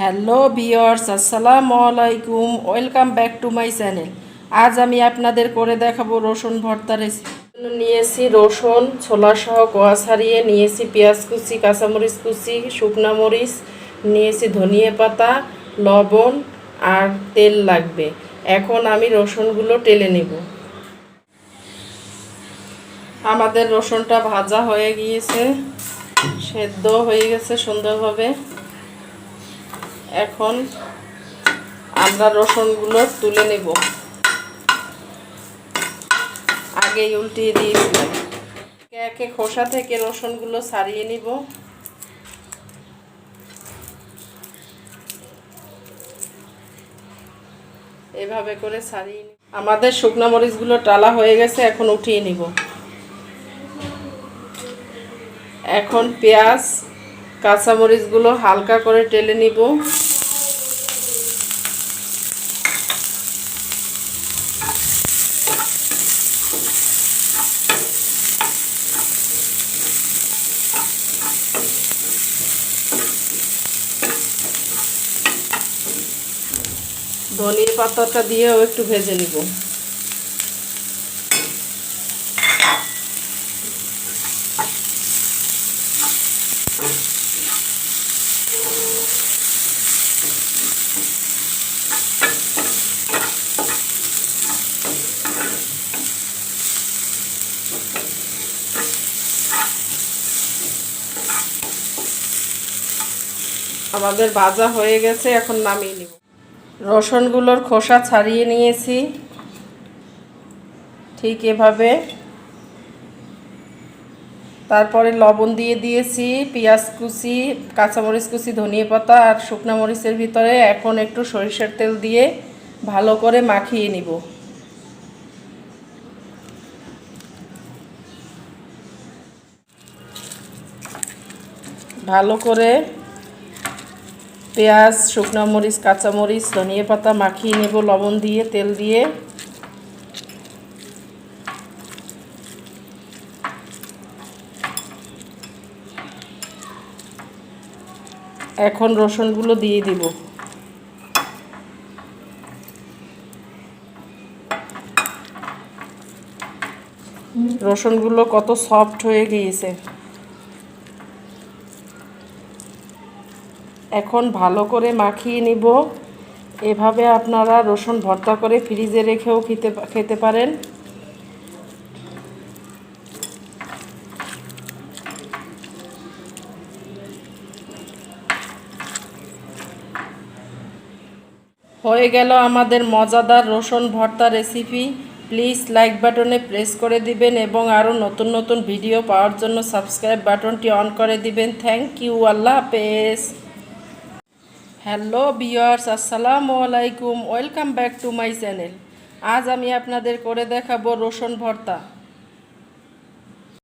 Hello viewers আসসালামু আলাইকুম। Welcome back to my channel আজ আমি আপনাদের করে দেখাবো রসুন ভর্তা রেসিপি নিয়েছি রসুন, ছোলা সহ কোয়া ছাড়িয়ে নিয়েছি পেঁয়াজ কুচি, কাঁচামরিচ কুচি, শুকনা মরিচ, নিয়েছি ধনিয়া পাতা, লবণ আর তেল লাগবে। এখন আমি রসুনগুলো টেলে নেব। আমাদের রসুনটা ভাজা হয়ে গিয়েছে। সেদ্ধ হয়ে গেছে সুন্দরভাবে। এখন আমরা রসুনগুলো তুলে নেব। আগেই উল্টিয়ে দিয়েছিলাম। একে একে খোসা থেকে রসুনগুলো ছাড়িয়ে নিব। এভাবে করে ছাড়িয়ে নিব। আমাদের শুকনো মরিচগুলো টালা হয়ে গেছে, এখন উঠিয়ে নিব। এখন পেঁয়াজ কাঁচামরিচগুলো হালকা করে টেলে নিব। ধনিয়া পাতাটা দিয়েও একটু ভেজে নিব। আমাদের ভাজা হয়ে গেছে, এখন নামিয়ে নিব। রসুনগুলোর খোসা ছাড়িয়ে নিয়েছি। ঠিক এভাবে। তারপরে লবণ দিয়ে দিয়েছি, পেঁয়াজ কুচি, কাঁচামরিচ কুচি, ধনিয়া পাতা আর শুকনো মরিচের ভিতরে। এখন একটু সরিষার তেল দিয়ে ভালো করে মাখিয়ে নিব। ভালো করে পেঁয়াজ, শুকনো মরিচ কাঁচামরিচ ধনিয়া পাতা মাখিয়ে নেব, লবণ দিয়ে, তেল দিয়ে। এখন রসুনগুলো দিয়ে দিব। রসুনগুলো কত সফট হয়ে গিয়েছে। এখন ভালো করে মাখিয়ে নিব। এভাবে আপনারা রসুন ভর্তা করে ফ্রিজে রেখেও খেতে খেতে পারেন। হয়ে গেল আমাদের মজাদার রসুন ভর্তা রেসিপি। প্লিজ লাইক বাটনে প্রেস করে দিবেন এবং আরও নতুন নতুন ভিডিও পাওয়ার জন্য সাবস্ক্রাইব বাটনটি অন করে দিবেন। থ্যাংক ইউ, আল্লাহ হাফেজ। হ্যালো বিয়ার্স আসসালামু আলাইকুম। Welcome back to my channel. আজ আমি আপনাদের করে দেখাবো রসুন ভর্তা।